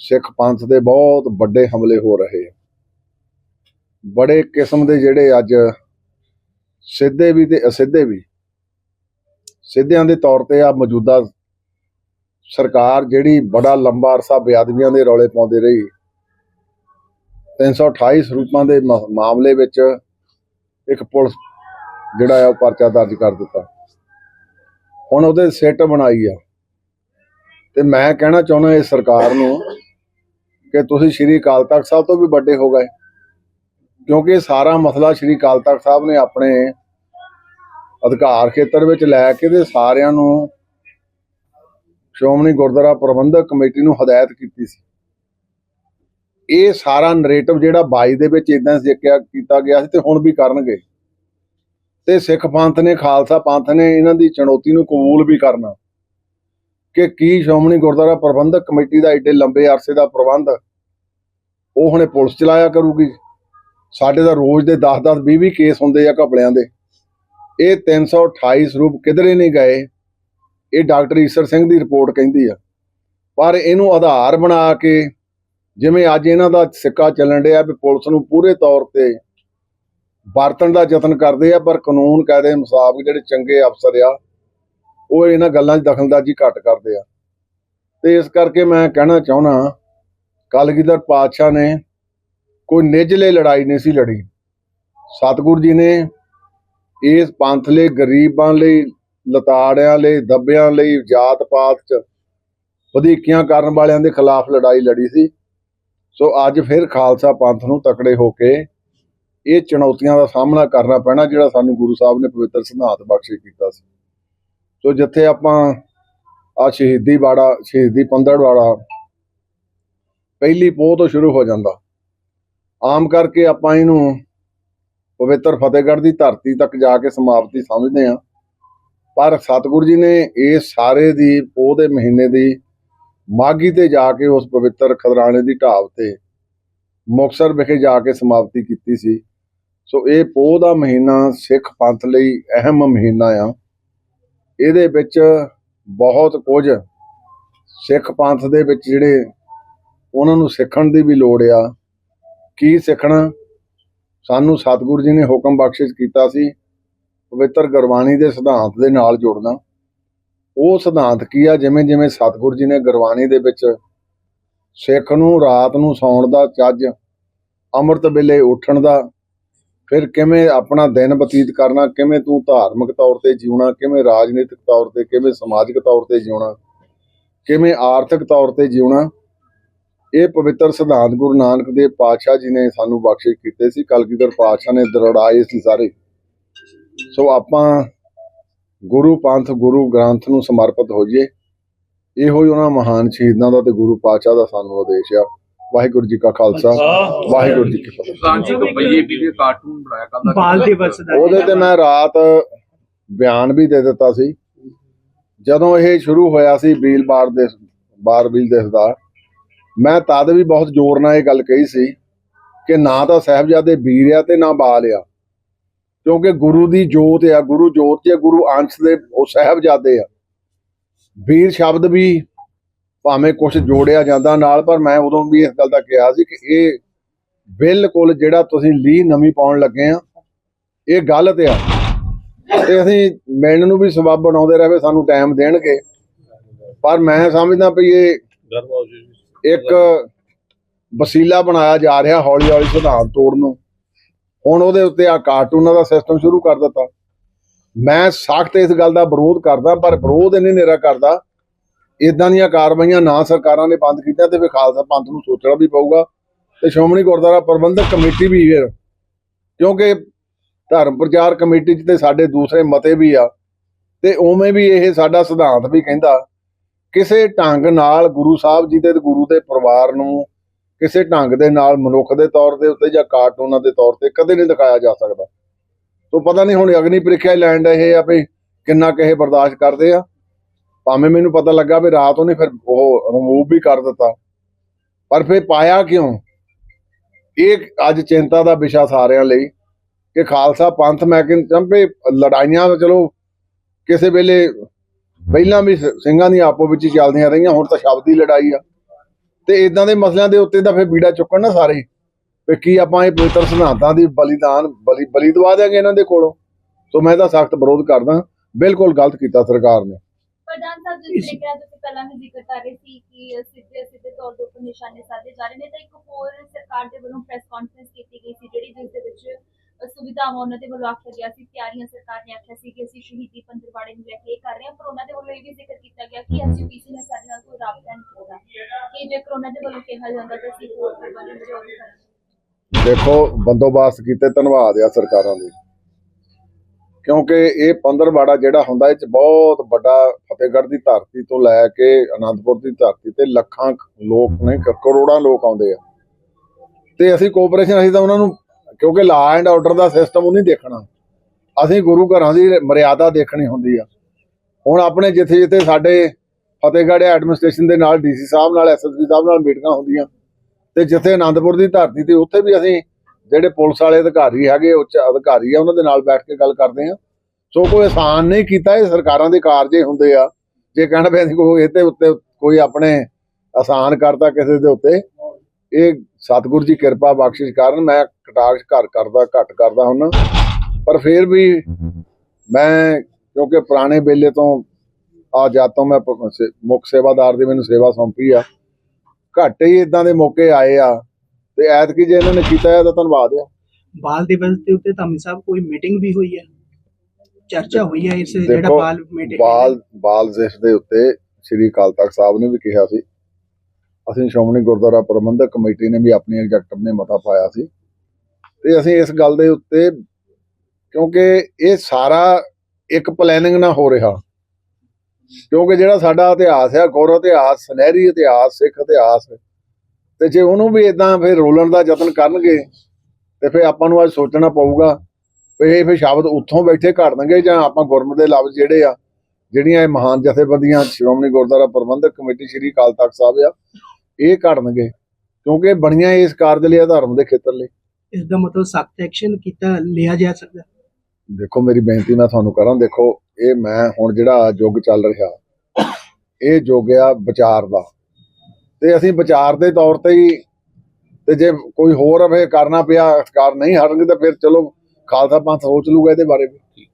ਸਿੱਖ ਪੰਥ ਦੇ ਬਹੁਤ ਵੱਡੇ ਹਮਲੇ ਹੋ ਰਹੇ ਆ। ਬੜੇ ਕਿਸਮ ਦੇ ਜਿਹੜੇ ਅੱਜ ਸਿੱਧੇ ਵੀ ਤੇ ਅਸਿੱਧੇ ਵੀ, ਸਿੱਧਿਆਂ ਦੇ ਤੌਰ ਤੇ ਆ ਮੌਜੂਦਾ ਸਰਕਾਰ ਜਿਹੜੀ ਬੜਾ ਲੰਬਾ ਅਰਸਾ ਬੇਅਦਬੀਆਂ ਦੇ ਰੌਲੇ ਪਾਉਂਦੀ ਰਹੀ। 328 ਸਰੂਪਾਂ ਦੇ ਮਾਮਲੇ ਵਿੱਚ ਇੱਕ ਪੁਲਿਸ ਜਿਹੜਾ ਆ ਉਹ ਪਰਚਾ ਦਰਜ ਕਰ ਦਿੱਤਾ। ਹੁਣ ਉਹਦੇ ਸਿੱਟ ਬਣਾਈ ਆ। ਤੇ ਮੈਂ ਕਹਿਣਾ ਚਾਹੁੰਦਾ ਇਹ ਸਰਕਾਰ ਨੂੰ ਕਿ ਤੁਸੀਂ ਸ਼੍ਰੀ ਅਕਾਲ ਤਖਤ ਸਾਹਿਬ ਤੋਂ ਵੀ ਵੱਡੇ ਹੋ ਗਏ। ਕਿਉਂਕਿ ਇਹ ਸਾਰਾ ਮਸਲਾ ਸ਼੍ਰੀ ਅਕਾਲ ਤਖਤ ਸਾਹਿਬ ਨੇ ਆਪਣੇ ਅਧਿਕਾਰ ਖੇਤਰ ਵਿੱਚ ਲੈ ਕੇ ਤੇ ਸਾਰਿਆਂ ਨੂੰ ਸ਼੍ਰੋਮਣੀ ਗੁਰਦੁਆਰਾ ਪ੍ਰਬੰਧਕ ਕਮੇਟੀ ਨੂੰ ਹਦਾਇਤ ਕੀਤੀ ਸੀ। ਇਹ ਸਾਰਾ ਨਰੇਟਿਵ ਜਿਹੜਾ 22 ਦੇ ਵਿੱਚ ਇਦਾਂ ਜ਼ਿਕਰਿਆ ਕੀਤਾ ਗਿਆ ਸੀ ਤੇ ਹੁਣ ਵੀ ਕਰਨਗੇ। ਤੇ ਸਿੱਖ ਪੰਥ ਨੇ, ਖਾਲਸਾ ਪੰਥ ਨੇ ਇਹਨਾਂ ਦੀ ਚੁਣੌਤੀ ਨੂੰ ਕਬੂਲ ਵੀ ਕਰਨਾ। ਕਿ ਕੀ ਸ਼੍ਰੋਮਣੀ ਗੁਰਦੁਆਰਾ ਪ੍ਰਬੰਧਕ ਕਮੇਟੀ ਦਾ ਏਡੇ ਲੰਬੇ ਅਰਸੇ ਦਾ ਪ੍ਰਬੰਧ ਉਹ ਹੁਣੇ ਪੁਲਿਸ ਚਲਾਇਆ ਕਰੂਗੀ। ਸਾਡੇ ਦਾ ਰੋਜ਼ ਦੇ 10-10 20-20 ਕੇਸ ਹੁੰਦੇ ਆ ਘਪਲਿਆਂ ਦੇ। ਇਹ 328 ਸਰੂਪ ਕਿਧਰੇ ਨਹੀਂ ਗਏ। ਇਹ ਡਾਕਟਰ ਈਸਰ ਸਿੰਘ ਦੀ ਰਿਪੋਰਟ ਕਹਿੰਦੀ ਆ। ਪਰ ਇਹਨੂੰ ਆਧਾਰ ਬਣਾ ਕੇ ਜਿਵੇਂ ਅੱਜ ਇਹਨਾਂ ਦਾ ਸਿੱਕਾ ਚੱਲਣ ਡਿਆ ਵੀ ਪੁਲਿਸ ਨੂੰ ਪੂਰੇ ਤੌਰ ਤੇ ਵਰਤਣ ਦਾ ਯਤਨ ਕਰਦੇ ਆ, ਪਰ ਕਾਨੂੰਨ ਕਾਇਦੇ ਮੁਤਾਬਕ ਜਿਹੜੇ ਚੰਗੇ ਅਫਸਰ ਆ ਉਹ ਇਹਨਾਂ ਗੱਲਾਂ 'ਚ ਦਖਲਅੰਦਾਜ਼ੀ ਘੱਟ ਕਰਦੇ ਆ। ਤੇ ਇਸ ਕਰਕੇ ਮੈਂ ਕਹਿਣਾ ਚਾਹੁੰਦਾ ਕਲਗੀਧਰ ਪਾਤਸ਼ਾਹ ਨੇ ਕੋਈ ਨਿੱਜਲੇ ਲੜਾਈ ਨਹੀਂ ਸੀ ਲੜੀ। ਸਤਿਗੁਰੂ ਜੀ ਨੇ ਇਸ ਪੰਥ ਲਈ ਗਰੀਬਾਂ ਲਈ, ਲਤਾੜਿਆਂ ਲਈ, ਦੱਬਿਆਂ ਲਈ, ਜਾਤ ਪਾਤ 'ਚ ਵਧੀਕੀਆਂ ਕਰਨ ਵਾਲਿਆਂ ਦੇ ਖਿਲਾਫ ਲੜਾਈ ਲੜੀ ਸੀ। ਸੋ ਅੱਜ ਫਿਰ ਖਾਲਸਾ ਪੰਥ ਨੂੰ ਤਕੜੇ ਹੋ ਕੇ ਇਹ ਚੁਣੌਤੀਆਂ ਦਾ ਸਾਹਮਣਾ ਕਰਨਾ ਪੈਣਾ, ਜਿਹੜਾ ਸਾਨੂੰ ਗੁਰੂ ਸਾਹਿਬ ਨੇ ਪਵਿੱਤਰ ਸਿਧਾਂਤ ਬਖਸ਼ਿਸ਼ ਕੀਤਾ ਸੀ। ਸੋ ਜਿੱਥੇ ਆਪਾਂ ਆ ਸ਼ਹੀਦੀ ਬਾੜਾ ਸ਼ਹੀਦੀ ਪੰਦੜ ਵਾਲਾ ਪਹਿਲੀ ਪੋਹ ਤੋਂ ਸ਼ੁਰੂ ਹੋ ਜਾਂਦਾ। ਆਮ ਕਰਕੇ ਆਪਾਂ ਇਹਨੂੰ ਪਵਿੱਤਰ ਫਤਿਹਗੜ੍ਹ ਦੀ ਧਰਤੀ ਤੱਕ ਜਾ ਕੇ ਸਮਾਪਤੀ ਸਮਝਦੇ ਹਾਂ। ਪਰ ਸਤਿਗੁਰੂ ਜੀ ਨੇ ਇਹ ਸਾਰੇ ਦੀ, ਪੋਹ ਦੇ ਮਹੀਨੇ ਦੀ ਮਾਗੀ ਤੇ ਜਾ ਕੇ ਉਸ ਪਵਿੱਤਰ ਖਦਰਾਣੇ ਦੀ ਢਾਬ ਤੇ ਮੁਕਸਰ ਵਿਖੇ ਜਾ ਕੇ ਸਮਾਪਤੀ ਕੀਤੀ ਸੀ। ਸੋ ਇਹ ਪੋਹ ਦਾ ਮਹੀਨਾ ਸਿੱਖ ਪੰਥ ਲਈ ਅਹਿਮ ਮਹੀਨਾ ਆ। ਇਹਦੇ ਵਿੱਚ ਬਹੁਤ ਕੁਝ ਸਿੱਖ ਪੰਥ ਦੇ ਵਿੱਚ ਜਿਹੜੇ ਉਹਨਾਂ ਨੂੰ ਸਿੱਖਣ ਦੀ ਵੀ ਲੋੜ ਆ। ਕੀ ਸਿੱਖਣਾ? ਸਾਨੂੰ ਸਤਿਗੁਰੂ ਜੀ ਨੇ ਹੁਕਮ ਬਖਸ਼ਿਸ਼ ਕੀਤਾ ਸੀ ਪਵਿੱਤਰ ਗੁਰਬਾਣੀ ਦੇ ਸਿਧਾਂਤ ਦੇ ਨਾਲ ਜੁੜਨਾ। ਉਹ ਸਿਧਾਂਤ ਕੀ ਆ? ਜਿਵੇਂ ਜਿਵੇਂ ਸਤਿਗੁਰੂ ਜੀ ਨੇ ਗੁਰਬਾਣੀ ਦੇ ਵਿੱਚ ਸਿੱਖ ਨੂੰ ਰਾਤ ਨੂੰ ਸੌਣ ਦਾ, ਚੱਜ ਅੰਮ੍ਰਿਤ ਵੇਲੇ ਉੱਠਣ ਦਾ ਫਿਰ ਕਿਵੇਂ ਆਪਣਾ ਦਿਨ ਬਤੀਤ ਕਰਨਾ, ਕਿਵੇਂ ਤੂੰ ਧਾਰਮਿਕ ਤੌਰ ਤੇ ਜਿਉਣਾ, ਕਿਵੇਂ ਰਾਜਨੀਤਿਕ ਤੌਰ ਤੇ, ਕਿਵੇਂ ਸਮਾਜਿਕ ਤੌਰ ਤੇ ਜਿਉਣਾ, ਕਿਵੇਂ ਆਰਥਿਕ ਤੌਰ ਤੇ ਜਿਉਣਾ, ਇਹ ਪਵਿੱਤਰ ਸਿਧਾਂਤ ਗੁਰੂ ਨਾਨਕ ਦੇਵ ਪਾਤਸ਼ਾਹ ਜੀ ਨੇ ਸਾਨੂੰ ਬਖਸ਼ਿਸ਼ ਕੀਤੇ ਸੀ। ਕਲਗੀਧਰ ਪਾਤਸ਼ਾਹ ਨੇ ਦਰੜਾਏ ਸੀ ਸਾਰੇ। ਸੋ ਆਪਾਂ ਗੁਰੂ ਪੰਥ, ਗੁਰੂ ਗ੍ਰੰਥ ਨੂੰ ਸਮਰਪਿਤ ਹੋਈਏ। ਇਹੋ ਹੀ ਉਹਨਾਂ ਮਹਾਨ ਸ਼ਹੀਦਾਂ ਦਾ ਤੇ ਗੁਰੂ ਪਾਤਸ਼ਾਹ ਦਾ ਸਾਨੂੰ ਉਦੇਸ਼ ਆ। ਵਾਹਿਗੁਰੂ ਜੀ ਕਾ ਖਾਲਸਾ ਵਾਹਿਗੁਰੂ ਜੀ ਕੀ ਫਤਿਹ। ਕਾਂਚੀ ਤੋਂ ਪਈਏ ਵੀ ਕਾਰਟੂਨ ਬਣਾਇਆ ਕੱਲ ਦਾ ਬਾਲ ਦਿਵਸ ਦਾ ਉਹਦੇ ਤੇ ਮੈਂ ਰਾਤ ਬਿਆਨ ਵੀ ਦੇ ਦਿੱਤਾ ਸੀ। ਜਦੋਂ ਇਹ ਸ਼ੁਰੂ ਹੋਇਆ ਸੀ ਬੀਲ ਬਾਰ ਦੇ ਬਾਰ ਬੀਲ ਦਾ ਮੈਂ ਤਦ ਵੀ ਬਹੁਤ ਜ਼ੋਰ ਨਾਲ ਇਹ ਗੱਲ ਕਹੀ ਸੀ ਕਿ ਨਾ ਤਾਂ ਸਾਹਿਬਜ਼ਾਦੇ ਵੀਰ ਆ ਤੇ ਨਾ ਬਾਲ ਆ। ਕਿਉਂਕਿ ਗੁਰੂ ਦੀ ਜੋਤ ਆ ਗੁਰੂ ਜੋਤ ਤੇ ਗੁਰੂ ਅੰਸ਼ ਦੇ ਉਹ ਸਾਹਿਬਜ਼ਾਦੇ ਆ। ਵੀਰ ਸ਼ਬਦ ਵੀ ਭਾਵੇਂ ਕੁਝ ਜੋੜਿਆ ਜਾਂਦਾ ਨਾਲ, ਪਰ ਮੈਂ ਉਦੋਂ ਵੀ ਇਸ ਗੱਲ ਦਾ ਕਿਹਾ ਸੀ ਕਿ ਇਹ ਬਿਲਕੁਲ ਜਿਹੜਾ ਤੁਸੀਂ ਲੀ ਨਵੀਂ ਪਾਉਣ ਲੱਗੇ ਆ, ਇਹ ਗਲਤ ਆ। ਤੇ ਅਸੀਂ ਮਿਲਣ ਨੂੰ ਵੀ ਸਬਬ ਬਣਾਉਂਦੇ ਰਹੇ, ਸਾਨੂੰ ਟਾਈਮ ਦੇਣਗੇ। ਪਰ ਮੈਂ ਸਮਝਦਾ ਵੀ ਇਹ ਇੱਕ ਵਸੀਲਾ ਬਣਾਇਆ ਜਾ ਰਿਹਾ ਹੌਲੀ ਹੌਲੀ ਸਿਧਾਂਤ ਤੋੜਨ ਨੂੰ। ਹੁਣ ਉਹਦੇ ਉੱਤੇ ਆ ਕਾਰਟੂਨਾਂ ਦਾ ਸਿਸਟਮ ਸ਼ੁਰੂ ਕਰ ਦਿੱਤਾ। ਮੈਂ ਸਖਤ ਇਸ ਗੱਲ ਦਾ ਵਿਰੋਧ ਕਰਦਾ, ਪਰ ਵਿਰੋਧ ਇਹਨੇ ਨੇਰਾ ਕਰਦਾ ਇਦਾਂ ਦੀਆਂ ਕਾਰਵਾਈਆਂ ਨਾ ਸਰਕਾਰਾਂ ਨੇ ਬੰਦ ਕੀਤੀਆਂ ਤੇ ਵੀ ਖਾਲਸਾ ਪੰਥ ਨੂੰ ਸੋਚਣਾ ਵੀ ਪਊਗਾ। ਤੇ ਸ਼੍ਰੋਮਣੀ ਗੁਰਦੁਆਰਾ ਪ੍ਰਬੰਧਕ ਕਮੇਟੀ ਵੀ ਫਿਰ, ਕਿਉਂਕਿ ਧਰਮ ਪ੍ਰਚਾਰ ਕਮੇਟੀ 'ਚ ਤੇ ਸਾਡੇ ਦੂਸਰੇ ਮਤੇ ਵੀ ਆ, ਤੇ ਉਵੇਂ ਵੀ ਇਹ ਸਾਡਾ ਸਿਧਾਂਤ ਵੀ ਕਹਿੰਦਾ, ਕਿਸੇ ਢੰਗ ਨਾਲ ਗੁਰੂ ਸਾਹਿਬ ਜੀ ਦੇ ਤੇ ਗੁਰੂ ਦੇ ਪਰਿਵਾਰ ਨੂੰ ਕਿਸੇ ਢੰਗ ਦੇ ਨਾਲ ਮਨੁੱਖ ਦੇ ਤੌਰ ਦੇ ਉੱਤੇ ਜਾਂ ਕਾਰਟੂਨਾਂ ਦੇ ਤੌਰ ਤੇ ਕਦੇ ਨਹੀਂ ਦਿਖਾਇਆ ਜਾ ਸਕਦਾ। ਤੋ ਪਤਾ ਨਹੀਂ ਹੁਣ ਅਗਨੀ ਪ੍ਰੀਖਿਆ ਲੈਣ ਇਹ ਆ ਵੀ ਕਿੰਨਾ ਕਹੇ ਬਰਦਾਸ਼ਤ ਕਰਦੇ ਆ। ਭਾਵੇਂ ਮੈਨੂੰ ਪਤਾ ਲੱਗਾ ਵੀ ਰਾਤ ਉਹਨੇ ਫਿਰ ਉਹ ਰਿਮੂਵ ਵੀ ਕਰ ਦਿੱਤਾ। ਪਰ ਫਿਰ ਪਾਇਆ ਕਿਉਂ? ਇਹ ਅੱਜ ਚਿੰਤਾ ਦਾ ਵਿਸ਼ਾ ਸਾਰਿਆਂ ਲਈ ਕਿ ਖਾਲਸਾ ਪੰਥ, ਮੈਂ ਕਹਿੰਦਾ ਵੀ ਲੜਾਈਆਂ ਚਲੋ ਕਿਸੇ ਵੇਲੇ ਪਹਿਲਾਂ ਵੀ ਸਿੰਘਾਂ ਦੀਆਂ ਆਪੋ ਵਿੱਚ ਹੀ ਚੱਲਦੀਆਂ ਰਹੀਆਂ, ਹੁਣ ਤਾਂ ਸ਼ਬਦੀ ਲੜਾਈ ਆ। ਤੇ ਇਦਾਂ ਦੇ ਮਸਲਿਆਂ ਦੇ ਉੱਤੇ ਤਾਂ ਫਿਰ ਬੀੜਾ ਚੁੱਕਣ ਨਾ ਸਾਰੇ। ਵੀ ਕੀ ਆਪਾਂ ਇਹ ਪਵਿੱਤਰ ਸਿਧਾਂਤਾਂ ਦੀ ਬਲੀਦਾਨ, ਬਲੀ ਬਲੀ ਦਵਾ ਦਿਆਂਗੇ ਇਹਨਾਂ ਦੇ ਕੋਲੋਂ? ਸੋ ਮੈਂ ਤਾਂ ਸਖਤ ਵਿਰੋਧ ਕਰਦਾ, ਬਿਲਕੁਲ ਗਲਤ ਕੀਤਾ ਸਰਕਾਰ ਨੇ। ਪ੍ਰਧਾਨ ਸਾਹਿਬ ਜਿਸ ਤਰੀਕੇ ਨਾਲ ਤੁਸੀਂ ਪਹਿਲਾਂ ਵੀ ਜ਼ਿਕਰ ਕਰ ਰਹੇ ਸੀ ਕਿ ਸਿੱਧੇ ਸਿੱਧੇ ਤੌਰ ਦੇ ਉੱਪਰ ਨਿਸ਼ਾਨੇ ਸਾਧੇ ਜਾ ਰਹੇ ਨੇ ਤਾਂ ਇੱਕ ਹੋਰ ਸਰਕਾਰ ਦੇ ਵੱਲੋਂ ਪ੍ਰੈਸ ਕਾਨਫਰੰਸ ਕੀਤੀ ਗਈ ਸੀ ਜਿਹੜੀ ਜਿਸ ਦੇ ਵਿੱਚ ਸੁਵਿਧਾਵਾਂ ਉਹਨਾਂ ਦੇ ਵੱਲੋਂ ਆਖਿਆ ਗਿਆ ਸੀ ਤਿਆਰੀਆਂ ਸਰਕਾਰ ਨੇ ਆਖਿਆ ਸੀ ਕਿ ਅਸੀਂ ਸ਼ਹੀਦੀ ਪੰਦਰਵਾੜੇ ਨੂੰ ਲੈ ਕੇ ਇਹ ਕਰ ਰਹੇ ਹਾਂ ਪਰ ਉਹਨਾਂ ਦੇ ਵੱਲੋਂ ਇਹ ਵੀ ਜ਼ਿਕਰ ਕੀਤਾ ਗਿਆ ਕਿ ਐਸਯੂਪੀਸੀ ਨੇ ਸਾਡੇ ਨਾਲ ਕੋਈ ਰਾਬਤਾ ਨਹੀਂ ਕੀਤਾ ਕਿ ਜੇਕਰ ਉਹਨਾਂ ਦੇ ਵੱਲੋਂ ਕਿਹਾ ਜਾਂਦਾ ਤਾਂ ਅਸੀਂ ਹੋਰ ਪ੍ਰਬੰਧ ਵੀ ਕਰਾਂਗੇ। ਦੇਖੋ ਬੰਦੋਬਸਤ ਕੀਤੇ ਧੰਨਵਾਦ ਆ ਸਰਕਾਰਾਂ ਦੇ। ਕਿਉਂਕਿ ਇਹ ਪੰਦਰਵਾੜਾ ਜਿਹੜਾ ਹੁੰਦਾ, ਇਹ ਚ ਬਹੁਤ ਵੱਡਾ ਫਤਿਹਗੜ੍ਹ ਦੀ ਧਰਤੀ ਤੋਂ ਲੈ ਕੇ ਅਨੰਦਪੁਰ ਦੀ ਧਰਤੀ ਤੇ ਲੱਖਾਂ ਲੋਕ ਨੇ ਕਰੋੜਾਂ ਲੋਕ ਆਉਂਦੇ ਆ। ਤੇ ਅਸੀਂ ਕੋਆਪਰੇਸ਼ਨ ਅਸੀਂ ਤਾਂ ਉਹਨਾਂ ਨੂੰ, ਕਿਉਂਕਿ law and order the system ਉਹ ਨਹੀਂ ਦੇਖਣਾ। ਅਸੀਂ ਗੁਰੂ ਘਰਾਂ ਦੀ ਮਰਿਆਦਾ ਦੇਖਣੀ ਹੁੰਦੀ ਆ। ਹੁਣ ਆਪਣੇ ਜਿੱਥੇ ਜਿੱਥੇ ਸਾਡੇ ਫਤਿਹਗੜ੍ਹ ਐਡਮਿਨਿਸਟ੍ਰੇਸ਼ਨ ਦੇ ਨਾਲ ਡੀਸੀ ਸਾਹਿਬ ਨਾਲ ਐਸਐਸਪੀ ਸਾਹਿਬ ਨਾਲ ਮੀਟਿੰਗਾਂ ਹੁੰਦੀਆਂ। ਤੇ ਜਿੱਥੇ ਅਨੰਦਪੁਰ ਦੀ ਧਰਤੀ ਤੇ, ਉੱਥੇ ਵੀ ਅਸੀਂ ਜਿਹੜੇ ਪੁਲਿਸ ਵਾਲੇ ਅਧਿਕਾਰੀ ਹੈਗੇ, ਉੱਚ ਅਧਿਕਾਰੀ ਆ, ਉਹਨਾਂ ਦੇ ਨਾਲ ਬੈਠ ਕੇ ਗੱਲ ਕਰਦੇ ਆ। ਸੋ ਕੋਈ ਆਸਾਨ ਨਹੀਂ ਕੀਤਾ ਇਹ ਸਰਕਾਰਾਂ ਦੇ ਕਾਰਜੇ ਹੁੰਦੇ ਆ। ਜੇ ਕਹਿਣ ਪਏ ਕੋਈ ਇਹਦੇ ਉੱਤੇ ਕੋਈ ਆਪਣੇ ਆਸਾਨ ਕਰਤਾ ਕਿਸੇ ਦੇ ਉੱਤੇ, ਇਹ ਸਤਿਗੁਰੂ ਜੀ ਕਿਰਪਾ ਬਖਸ਼ਿਸ਼ ਕਰਨ, ਮੈਂ ਕਟਾਕਸ਼ ਘਰ ਕਰਦਾ, ਘੱਟ ਕਰਦਾ ਹੁਣ ਪਰ ਫਿਰ ਵੀ ਮੈਂ, ਕਿਉਂਕਿ ਪੁਰਾਣੇ ਵੇਲੇ ਤੋਂ ਆ ਜਦ ਤੋਂ ਮੈਂ ਮੁੱਖ ਸੇਵਾਦਾਰ ਦੀ ਮੈਨੂੰ ਸੇਵਾ ਸੌਂਪੀ ਆ, ਘੱਟ ਹੀ ਇਦਾਂ ਦੇ ਮੌਕੇ ਆਏ ਆ। ਤੇ ਐਤਕੀ ਜੇ ਇਹਨਾਂ ਨੇ ਕੀਤਾ ਹੈ ਤਾਂ ਧੰਨਵਾਦ ਆ। ਬਾਲ ਦਿਵਸ ਦੇ ਉੱਤੇ ਧਾਮੀ ਸਾਹਿਬ ਕੋਈ ਮੀਟਿੰਗ ਵੀ ਹੋਈ ਹੈ? ਚਰਚਾ ਹੋਈ ਹੈ ਇਸ ਜਿਹੜਾ ਬਾਲ ਮੀਟਿੰਗ ਬਾਲ ਬਾਲ ਦਿਵਸ ਦੇ ਉੱਤੇ ਸ੍ਰੀ ਅਕਾਲ ਤਖਤ ਸਾਹਿਬ ਨੇ ਵੀ ਕਿਹਾ ਸੀ। ਅਸੀਂ ਸ਼੍ਰੋਮਣੀ ਗੁਰਦੁਆਰਾ ਪ੍ਰਬੰਧਕ ਕਮੇਟੀ ਨੇ ਵੀ ਆਪਣੀ ਐਗਜ਼ੈਕਟਿਵ ਨੇ ਮਤਾ ਪਾਇਆ ਸੀ। ਤੇ ਅਸੀਂ ਇਸ ਗੱਲ ਦੇ ਉੱਤੇ ਕਿਉਂਕਿ ਇਹ ਸਾਰਾ ਇੱਕ ਪਲੈਨਿੰਗ ਨਾਲ ਹੋ ਰਿਹਾ। ਕਿਉਂਕਿ ਜਿਹੜਾ ਸਾਡਾ ਇਤਿਹਾਸ ਹੈ ਗੁਰ ਇਤਿਹਾਸ ਸੁਨਹਿਰੀ ਇਤਿਹਾਸ ਸਿੱਖ ਇਤਿਹਾਸ ਤੇ ਜੇ ਉਹਨੂੰ ਵੀ ਇਦਾਂ ਫਿਰ ਰੋਲਣ ਦਾ ਯਤਨ ਕਰਨਗੇ ਤੇ ਫਿਰ ਆਪਾਂ ਨੂੰ ਅੱਜ ਸੋਚਣਾ ਪਊਗਾ ਵੀ ਇਹ ਫਿਰ ਸ਼ਬਦ ਉੱਥੋਂ ਬੈਠੇ ਘੜਨਗੇ ਜਾਂ ਆਪਾਂ ਗੁਰਮਤਿ ਦੇ ਲਫ਼ਜ਼ ਜਿਹੜੇ ਆ ਜਿਹੜੀਆਂ ਇਹ ਮਹਾਨ ਜਥੇਬੰਦੀਆਂ ਸ਼੍ਰੋਮਣੀ ਗੁਰਦੁਆਰਾ ਪ੍ਰਬੰਧਕ ਕਮੇਟੀ ਸ੍ਰੀ ਅਕਾਲ ਤਖਤ ਸਾਹਿਬ ਆ ਇਹ ਘੜਨਗੇ ਕਿਉਂਕਿ ਬਣੀਆਂ ਇਸ ਕਾਰਜ ਲਈ ਆ ਧਰਮ ਦੇ ਖੇਤਰ ਲਈ। ਇਸ ਦਾ ਮਤਲਬ ਸਖਤ ਐਕਸ਼ਨ ਕੀਤਾ ਲਿਆ ਜਾ ਸਕਦਾ। ਦੇਖੋ ਮੇਰੀ ਬੇਨਤੀ ਮੈਂ ਤੁਹਾਨੂੰ ਕਰਾਂ ਦੇਖੋ ਇਹ ਮੈਂ ਹੁਣ ਜਿਹੜਾ ਯੁੱਗ ਚੱਲ ਰਿਹਾ ਇਹ ਯੁੱਗ ਆ ਵਿਚਾਰ ਦਾ। ਤੇ ਅਸੀਂ ਵਿਚਾਰ ਦੇ ਤੌਰ ਤੇ ਹੀ ਤੇ ਜੇ ਕੋਈ ਹੋਰ ਅਵੇ ਕਰਨਾ ਪਿਆ ਅਖਕਾਰ ਨਹੀਂ ਹਟਣਗੇ ਤਾਂ ਫਿਰ ਚਲੋ ਖਾਲਸਾ ਪੰਥ ਸੋਚ ਲੂਗਾ ਇਹਦੇ ਬਾਰੇ ਵੀ।